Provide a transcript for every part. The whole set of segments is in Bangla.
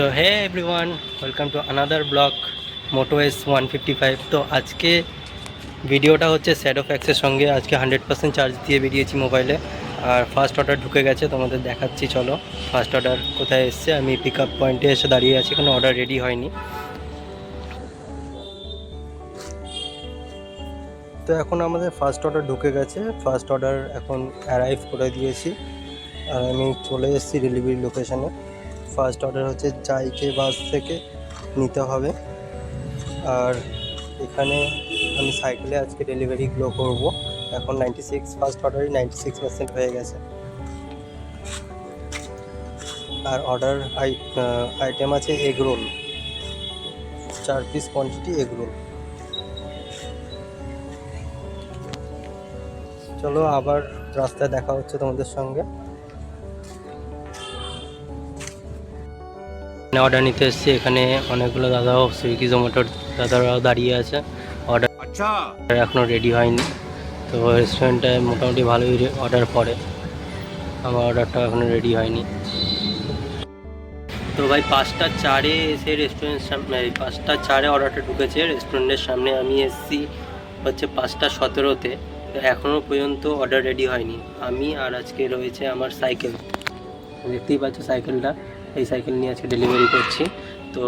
So hey everyone welcome to another vlog Moto S one fifty five তো আজকে ভিডিওটা হচ্ছে স্যাডো ফ্যাক্সের সঙ্গে। আজকে হান্ড্রেড পার্সেন্ট চার্জ দিয়ে বেরিয়েছি মোবাইলে আর ফার্স্ট অর্ডার ঢুকে গেছে, তোমাদের দেখাচ্ছি, চলো। ফার্স্ট অর্ডার কোথায় এসছে? আমি পিক আপ পয়েন্টে এসে দাঁড়িয়ে আছি, কোনো অর্ডার রেডি হয়নি। তো এখন আমাদের ফার্স্ট অর্ডার ঢুকে গেছে। ফার্স্ট অর্ডার এখন অ্যারাইভ করে দিয়েছি। আর আমি চলে এসেছি ডেলিভারি লোকেশানে ফার্স্ট অর্ডার হচ্ছে চাইকে বাস থেকে নিতে হবে। আর এখানে আমি সাইকেলে আজকে ডেলিভারি ডেলিভারিগুলো করব। এখন নাইনটি সিক্স ফার্স্ট অর্ডারই নাইনটি সিক্স পার্সেন্ট হয়ে গেছে। আর অর্ডার আইটেম আছে এগ রোল চার পিস কোয়ান্টিটি এগ রোল চলো আবার রাস্তায় দেখা হচ্ছে তোমাদের সঙ্গে। অর্ডার নিতে এসেছি এখানে অনেকগুলো দাদাও সুইগি জোম্যাটোর দাদারাও দাঁড়িয়ে আছে। অর্ডার এখনও রেডি হয়নি। তো রেস্টুরেন্টটায় মোটামুটি ভালোই অর্ডার পরে আমার অর্ডারটা এখনও রেডি হয়নি। তো ভাই পাঁচটা চারে এসে রেস্টুরেন্ট সামনে পাঁচটা চারে অর্ডারটা ঢুকেছে। রেস্টুরেন্টের সামনে আমি এসছি হচ্ছে পাঁচটা সতেরোতে। এখনও পর্যন্ত অর্ডার রেডি হয়নি। আমি আর আজকে রয়েছে আমার সাইকেল দেখতেই পাচ্ছ সাইকেলটা এই সাইকেল নিয়ে আজকে ডেলিভারি করছি। তো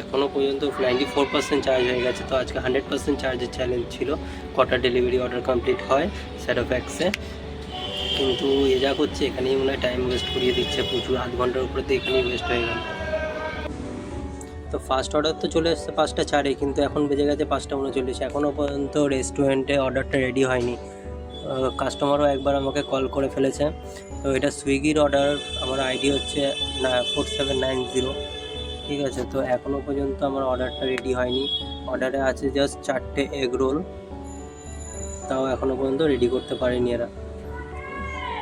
এখনও পর্যন্ত নাইনটি ফোর পার্সেন্ট চার্জ হয়ে গেছে। তো আজকে হান্ড্রেড পার্সেন্ট চার্জের চ্যালেঞ্জ ছিল। কটা ডেলিভারি অর্ডার কমপ্লিট হয় স্যারোফ্যাক্সে কিন্তু এ যা করছে, এখানেই মনে হয় টাইম ওয়েস্ট করিয়ে দিচ্ছে প্রচুর। আধ ঘণ্টার উপরে তো এখানেই ওয়েস্ট হয়ে গেল। তো ফার্স্ট অর্ডার তো চলে এসছে পাঁচটা চারে, কিন্তু এখন বেজে গেছে পাঁচটা উনচল্লিশ। এখনও পর্যন্ত রেস্টুরেন্টে অর্ডারটা রেডি হয়নি। কাস্টমারও একবার আমাকে কল করে ফেলেছে। তো এটা সুইগির অর্ডার আমার আইডি হচ্ছে ফোর সেভেন নাইন জিরো ঠিক আছে, তো এখনও পর্যন্ত আমার অর্ডারটা রেডি হয়নি। অর্ডারে আছে জাস্ট চারটে এগ রোল তাও এখনও পর্যন্ত রেডি করতে পারেনি এরা।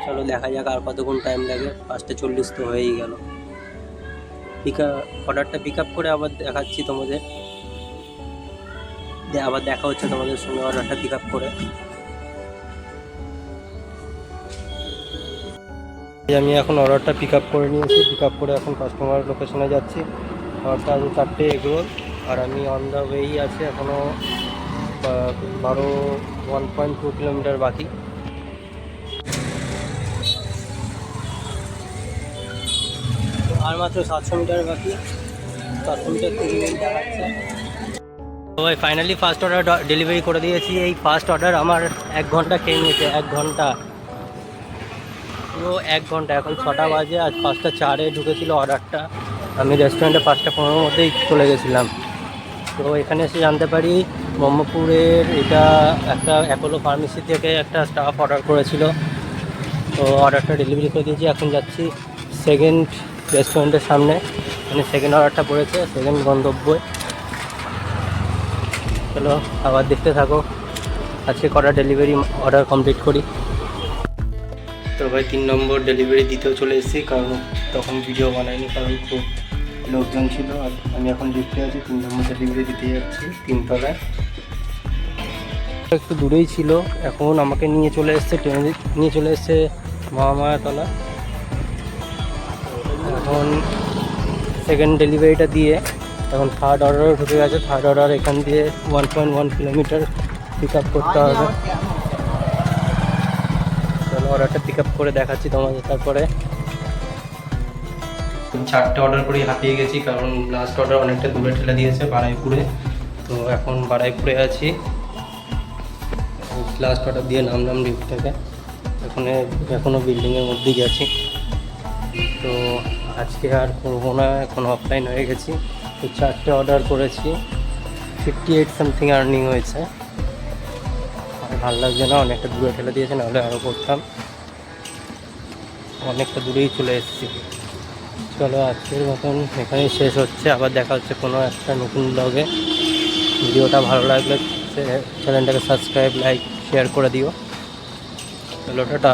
চলো দেখা যাক আর কতক্ষণ টাইম লাগে। পাঁচটা চল্লিশ তো হয়েই গেল। পিক অর্ডারটা পিক আপ করে আবার দেখাচ্ছি তোমাদের। আবার দেখা হচ্ছে তোমাদের সঙ্গে অর্ডারটা পিক আপ করে। আমি এখন অর্ডারটা পিক আপ করে নিয়েছি। পিক আপ করে এখন কাস্টমার লোকেশনে যাচ্ছি। অর্ডারটা আছে চারটে এগরোল। আর আমি অন দ্য ওয়েই আছে এখনও বারো ওয়ান পয়েন্ট টু কিলোমিটার বাকি। আর মাত্র সাতশো মিটার বাকি। সাতশো মিটার মিনিট দেখাচ্ছে। তো ফাইনালি ফার্স্ট অর্ডার ডেলিভারি করে দিয়েছি। এই ফার্স্ট অর্ডার আমার এক ঘণ্টা খেয়ে নিয়েছে, এক ঘণ্টা। পুরো এক ঘণ্টা, এখন ছটা বাজে, আজ পাঁচটা চারে ঢুকেছিল অর্ডারটা আমি রেস্টুরেন্টে পাঁচটা পনেরোর মধ্যেই চলে গেছিলাম। তো এখানে এসে জানতে পারি, ব্রহ্মপুরের এটা একটা অ্যাপোলো ফার্মেসি থেকে একটা স্টাফ অর্ডার করেছিল। তো অর্ডারটা ডেলিভারি করে দিয়েছি, এখন যাচ্ছি সেকেন্ড রেস্টুরেন্টের সামনে। মানে সেকেন্ড অর্ডারটা পড়েছে সেকেন্ড গন্তব্যে। চলো, আবার দেখতে থাকো। আজকে কটা ডেলিভারি অর্ডার কমপ্লিট করি। তো ভাই তিন নম্বর ডেলিভারি দিতেও চলে এসেছি, কারণ তখন ভিডিও বানাইনি, কারণ খুব লোকজন ছিল আর আমি এখন লিফটে আছি, তিন নম্বর ডেলিভারি দিতে যাচ্ছি তিনতলায়। একটু দূরেই ছিল, এখন আমাকে নিয়ে চলে এসছে, ট্রেনে নিয়ে চলে এসছে মহামায়াতলা। এখন সেকেন্ড ডেলিভারিটা দিয়ে, এখন থার্ড অর্ডারও ঢুকে গেছে থার্ড অর্ডার এখান দিয়ে one point one kilometre pick up করতে হবে। চলো অর্ডারটা পিক আপ করে দেখাচ্ছি তোমাদের তারপরে। চারটে অর্ডার করেই হাঁপিয়ে গেছি, কারণ লাস্ট অর্ডার অনেকটা দূরে ঠেলে দিয়েছে বারাইপুরে। তো এখন বারাইপুরে আছি। লাস্ট অর্ডার দিয়ে নামলাম লিফট থেকে। এখন এখনও বিল্ডিংয়ের মধ্যেই গেছি তো আজকে আর করব না, এখন অফলাইন হয়ে গেছি। তো চারটে অর্ডার করেছি। ফিফটি এইট সামথিং আর্নিং হয়েছে। ভালো লাগছে না, অনেকটা দূরে ঠেলে দিয়েছে, নাহলে আরও করতাম। অনেকটা দূরেই চলে এসেছি। চলো, আজকের মতন এখানেই শেষ হচ্ছে। আবার দেখা হচ্ছে কোনো একটা নতুন ব্লগে ভিডিওটা ভালো লাগলে চ্যানেলটাকে সাবস্ক্রাইব লাইক শেয়ার করে দিও। চলো, টাটা।